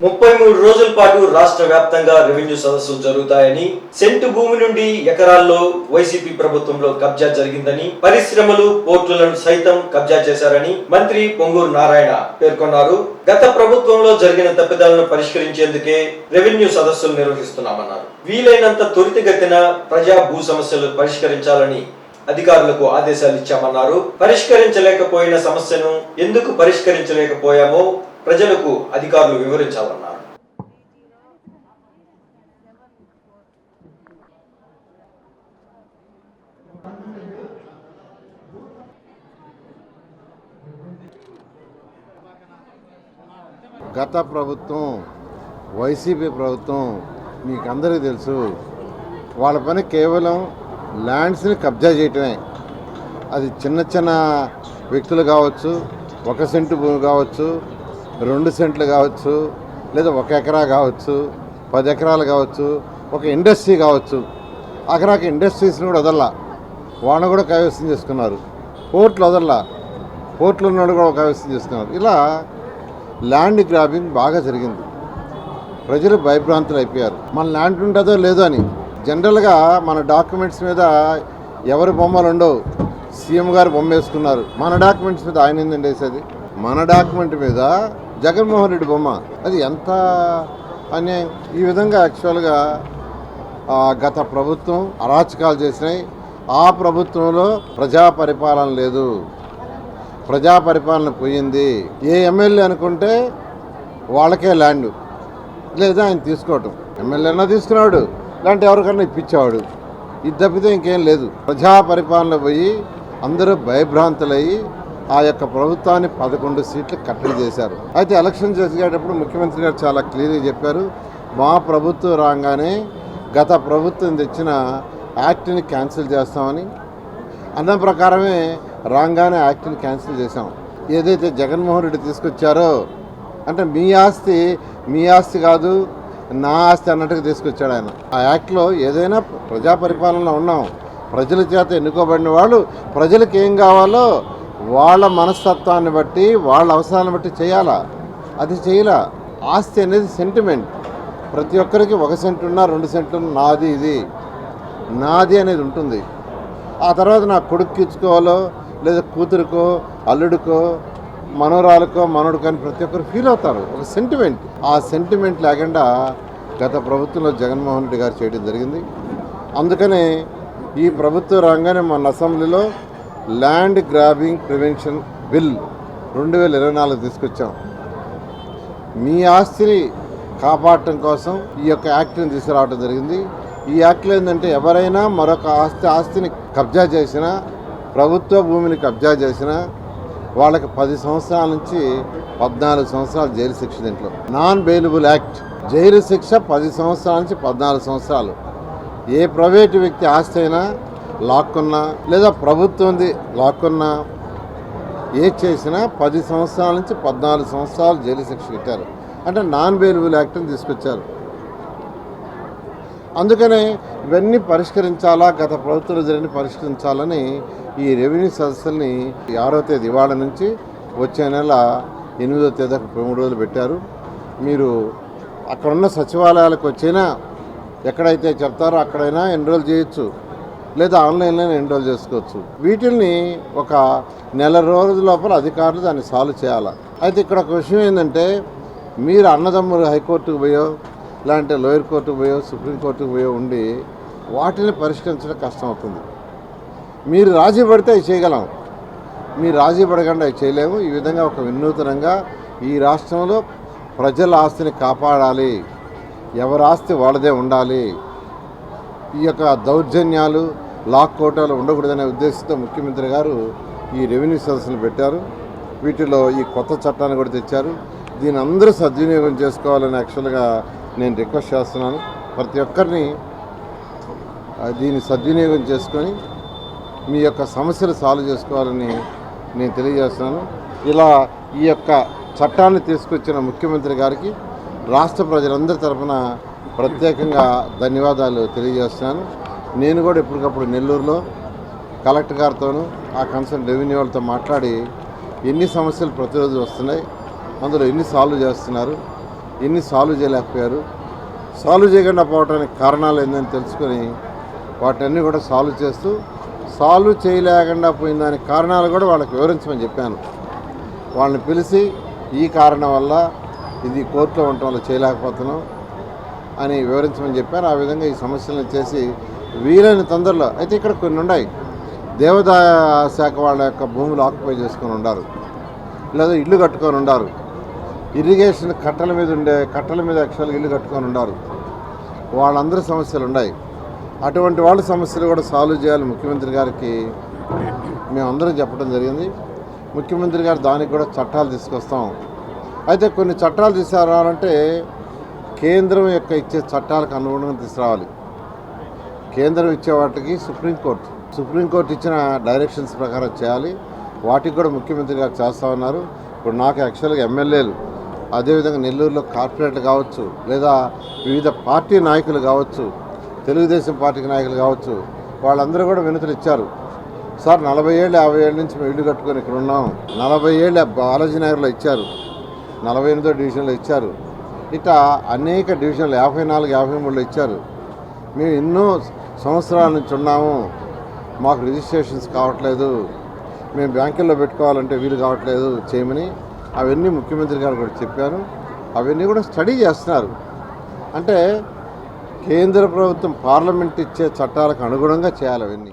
ముప్పై మూడు రోజుల పాటు రాష్ట్ర వ్యాప్తంగా రెవెన్యూ సదస్సులు జరుగుతాయని సెంటు భూమి నుండి ఎకరాల్లో వైసీపీ ప్రభుత్వంలో కబ్జా జరిగిందని పరిశ్రమలు పోర్టులను సైతం కబ్జా చేశారని మంత్రి పొంగూరు నారాయణ పేర్కొన్నారు. గత ప్రభుత్వంలో జరిగిన తప్పిదాలను పరిష్కరించేందుకే రెవెన్యూ సదస్సులు నిర్వహిస్తున్నామన్నారు. వీలైనంత త్వరితగతిన ప్రజా భూ సమస్యలు పరిష్కరించాలని అధికారులకు ఆదేశాలు ఇచ్చామన్నారు. పరిష్కరించలేకపోయిన సమస్యను ఎందుకు పరిష్కరించలేకపోయామో ప్రజలకు అధికారులు వివరించాలన్నారు. గత ప్రభుత్వం వైసీపీ ప్రభుత్వం మీకు అందరికీ తెలుసు వాళ్ళ పని కేవలం ల్యాండ్స్ని కబ్జా చేయటమే. అది చిన్న చిన్న వ్యక్తులు కావచ్చు ఒక సెంటు భూమి కావచ్చు రెండు సెంట్లు కావచ్చు లేదా ఒక ఎకరా కావచ్చు పది ఎకరాలు కావచ్చు ఒక ఇండస్ట్రీ కావచ్చు. అక్కడాక ఇండస్ట్రీస్ని కూడా వదల్లా. వాళ్ళని కూడా కైవసం చేసుకున్నారు. పోర్ట్లు వదల్లా. పోర్ట్లు ఉన్నాడు కూడా కైవసం చేసుకున్నారు. ఇలా ల్యాండ్ గ్రాబింగ్ బాగా జరిగింది. ప్రజలు భయభ్రాంతులు అయిపోయారు. మన ల్యాండ్ ఉంటుందో లేదో అని. జనరల్గా మన డాక్యుమెంట్స్ మీద ఎవరి బొమ్మలు ఉండవు. సీఎం గారు బొమ్మ వేసుకున్నారు. మన డాక్యుమెంట్స్ మీద ఆయన ఏందండి వేసేది మన డాక్యుమెంట్ మీద జగన్మోహన్ రెడ్డి బొమ్మ. అది ఎంత అన్యాయం? ఈ విధంగా యాక్చువల్గా గత ప్రభుత్వం అరాచకాలు చేసినాయి. ఆ ప్రభుత్వంలో ప్రజా పరిపాలన లేదు. ప్రజా పరిపాలన పోయింది. ఏ ఎమ్మెల్యే అనుకుంటే వాళ్ళకే ల్యాండ్. లేదా ఆయన తీసుకోవటం. ఎమ్మెల్యేనా తీసుకున్నాడు. లేదంటే ఎవరికన్నా ఇప్పించేవాడు. ఇది తప్పితే ఇంకేం లేదు. ప్రజా పరిపాలన పోయి అందరూ భయభ్రాంతులయ్యి ఆ యొక్క ప్రభుత్వాన్ని పదకొండు సీట్లు కట్టడి చేశారు. అయితే ఎలక్షన్ జరిగేటప్పుడు ముఖ్యమంత్రి గారు చాలా క్లియర్గా చెప్పారు మా ప్రభుత్వం రాగానే గత ప్రభుత్వం తెచ్చిన యాక్ట్ని క్యాన్సిల్ చేస్తామని. అన్న ప్రకారమే రాగానే యాక్ట్ని క్యాన్సిల్ చేశాం. ఏదైతే జగన్మోహన్ రెడ్డి తీసుకొచ్చారో అంటే మీ ఆస్తి మీ ఆస్తి కాదు నా ఆస్తి అన్నట్టుగా తీసుకొచ్చాడు ఆయన. ఆ యాక్ట్లో ఏదైనా ప్రజా పరిపాలనలో ఉన్నాం. ప్రజల చేత ఎన్నుకోబడిన వాళ్ళు ప్రజలకు ఏం కావాలో వాళ్ళ మనస్తత్వాన్ని బట్టి వాళ్ళ అవసరాలను బట్టి చేయాలా? అది చేయాల? ఆస్తి అనేది సెంటిమెంట్ ప్రతి ఒక్కరికి ఒక సెంటు ఉన్నా రెండు సెంట్లు నాది ఇది. నాది అనేది ఉంటుంది. ఆ తర్వాత నా కొడుకు ఇచ్చుకోవాలో లేదా కూతురుకో అల్లుడికో మనోరాలకో మనోడికో అని ప్రతి ఒక్కరు ఫీల్ అవుతారు. ఒక సెంటిమెంట్ ఆ సెంటిమెంట్ లేకుండా గత ప్రభుత్వంలో జగన్మోహన్ రెడ్డి గారు చేయడం జరిగింది. అందుకనే ఈ ప్రభుత్వ రంగానే మన అసెంబ్లీలో ల్యాండ్ గ్రాబింగ్ ప్రివెన్షన్ బిల్ రెండు వేల ఇరవై నాలుగు తీసుకొచ్చాం. మీ ఆస్తిని కాపాడటం కోసం ఈ యొక్క యాక్ట్ని తీసుకురావడం జరిగింది. ఈ యాక్ట్లో ఏంటంటే ఎవరైనా మరొక ఆస్తి ఆస్తిని కబ్జా చేసినా ప్రభుత్వ భూమిని కబ్జా చేసినా వాళ్ళకి పది సంవత్సరాల నుంచి పద్నాలుగు సంవత్సరాలు జైలు శిక్ష దీంట్లో. Non bailable act. జైలు శిక్ష పది సంవత్సరాల నుంచి పద్నాలుగు సంవత్సరాలు. ఏ ప్రైవేటు వ్యక్తి ఆస్తి అయినా లాక్కున్నా లేదా ప్రభుత్వంది లాక్కున్నా ఏ చేసినా పది సంవత్సరాల నుంచి పద్నాలుగు సంవత్సరాలు జైలు శిక్ష పెట్టారు అంటే నాన్ బెయిలబుల్ యాక్ట్ని తీసుకొచ్చారు. అందుకనే ఇవన్నీ పరిష్కరించాలా గత ప్రభుత్వంలో జరిగిన పరిష్కరించాలని ఈ రెవెన్యూ సదస్సుల్ని ఆరో తేదీ ఇవాళ నుంచి వచ్చే నెల ఎనిమిదో తేదీ దాకా మూడు రోజులు పెట్టారు. మీరు అక్కడున్న సచివాలయాలకు వచ్చినా ఎక్కడైతే చెప్తారో అక్కడైనా ఎన్రోల్ చేయొచ్చు? లేదా ఆన్లైన్లో ఎన్రోల్ చేసుకోవచ్చు. వీటిల్ని ఒక నెల రోజుల లోపల అధికారులు దాన్ని సాల్వ్ చేయాలి? అయితే ఇక్కడ ఒక విషయం ఏంటంటే మీరు అన్నదమ్ములు హైకోర్టుకు పోయో లేదంటే లోయర్ కోర్టుకు పోయో సుప్రీంకోర్టుకు పోయో ఉండి వాటిని పరిష్కరించడం కష్టం అవుతుంది మీరు రాజీ పడితే అవి చేయగలం. మీరు రాజీ పడకుండా అవి చేయలేము. ఈ విధంగా ఒక వినూతనంగా ఈ రాష్ట్రంలో ప్రజల ఆస్తిని కాపాడాలి. ఎవరి ఆస్తి వాళ్ళదే ఉండాలి. ఈ యొక్క దౌర్జన్యాలు లాక్ కోటాలు ఉండకూడదనే ఉద్దేశంతో ముఖ్యమంత్రి గారు ఈ రెవెన్యూ సదస్సులు పెట్టారు. వీటిలో ఈ కొత్త చట్టాన్ని కూడా తెచ్చారు. దీని అందరూ సద్వినియోగం చేసుకోవాలని యాక్చువల్గా నేను రిక్వెస్ట్ చేస్తున్నాను. ప్రతి ఒక్కరిని దీన్ని సద్వినియోగం చేసుకొని మీ యొక్క సమస్యలు సాల్వ్ చేసుకోవాలని నేను తెలియజేస్తున్నాను. ఇలా ఈ యొక్క చట్టాన్ని తీసుకొచ్చిన ముఖ్యమంత్రి గారికి రాష్ట్ర ప్రజలందరి తరఫున ప్రత్యేకంగా ధన్యవాదాలు తెలియజేస్తున్నాను. నేను కూడా ఎప్పటికప్పుడు నెల్లూరులో కలెక్టర్ గారితోనూ ఆ కన్సర్న్ రెవెన్యూ వాళ్ళతో మాట్లాడి ఎన్ని సమస్యలు ప్రతిరోజు వస్తున్నాయి అందులో ఎన్ని సాల్వ్ చేస్తున్నారు ఎన్ని సాల్వ్ చేయలేకపోయారు సాల్వ్ చేయకుండా పోవడానికి కారణాలు ఏందని తెలుసుకొని వాటన్ని కూడా సాల్వ్ చేస్తూ సాల్వ్ చేయలేకుండా పోయిన దానికి కారణాలు కూడా వాళ్ళకి వివరించమని చెప్పాను. వాళ్ళని పిలిచి ఈ కారణం వల్ల ఇది కోర్టులో ఉండటం వల్ల చేయలేకపోతున్నాం. అని వివరించమని చెప్పారు. ఆ విధంగా ఈ సమస్యలను చేసి వీలైన తొందరలో అయితే ఇక్కడ కొన్ని ఉన్నాయి. దేవదాయ శాఖ వాళ్ళ యొక్క భూములు ఆక్యుపై చేసుకొని ఉండారు. లేదా ఇల్లు కట్టుకొని ఉండారు. ఇరిగేషన్ కట్టల మీద ఉండే కట్టల మీద యాక్చువల్గా ఇల్లు కట్టుకొని ఉండారు. వాళ్ళందరి సమస్యలు ఉన్నాయి. అటువంటి వాళ్ళ సమస్యలు కూడా సాల్వ్ చేయాలి ముఖ్యమంత్రి గారికి. మేమందరం చెప్పడం జరిగింది. ముఖ్యమంత్రి గారు దానికి కూడా చట్టాలు తీసుకొస్తాం. అయితే కొన్ని చట్టాలు తీసుకురావాలంటే కేంద్రం యొక్క ఇచ్చే చట్టాలకు అనుగుణంగా తీసుకురావాలి. కేంద్రం ఇచ్చే వాటికి సుప్రీంకోర్టు సుప్రీంకోర్టు ఇచ్చిన డైరెక్షన్స్ ప్రకారం చేయాలి. వాటికి కూడా ముఖ్యమంత్రి గారు చేస్తూ ఉన్నారు. ఇప్పుడు నాకు యాక్చువల్గా ఎమ్మెల్యేలు అదేవిధంగా నెల్లూరులో కార్పొరేట్లు కావచ్చు లేదా వివిధ పార్టీ నాయకులు కావచ్చు తెలుగుదేశం పార్టీ నాయకులు కావచ్చు వాళ్ళందరూ కూడా వినతులు ఇచ్చారు. సార్ నలభై ఏళ్ళు యాభై ఏళ్ళ నుంచి మేము ఇల్లు కట్టుకొని ఇక్కడ ఉన్నాం. నలభై ఏళ్ళు బాలాజీ నగర్లో ఇచ్చారు. నలభై ఎనిమిదో డివిజన్లో ఇచ్చారు. ఇట్లా అనేక డివిజన్లు యాభై నాలుగు యాభై మూడులో ఇచ్చారు. మేము ఎన్నో సంవత్సరాల నుంచి ఉన్నాము. మాకు రిజిస్ట్రేషన్స్ కావట్లేదు. మేము బ్యాంకుల్లో పెట్టుకోవాలంటే వీలు కావట్లేదు చేయమని అవన్నీ ముఖ్యమంత్రి గారు కూడా చెప్పాను అవన్నీ కూడా స్టడీ చేస్తున్నారు. అంటే కేంద్ర ప్రభుత్వం పార్లమెంట్ ఇచ్చే చట్టాలకు అనుగుణంగా చేయాలి అవన్నీ.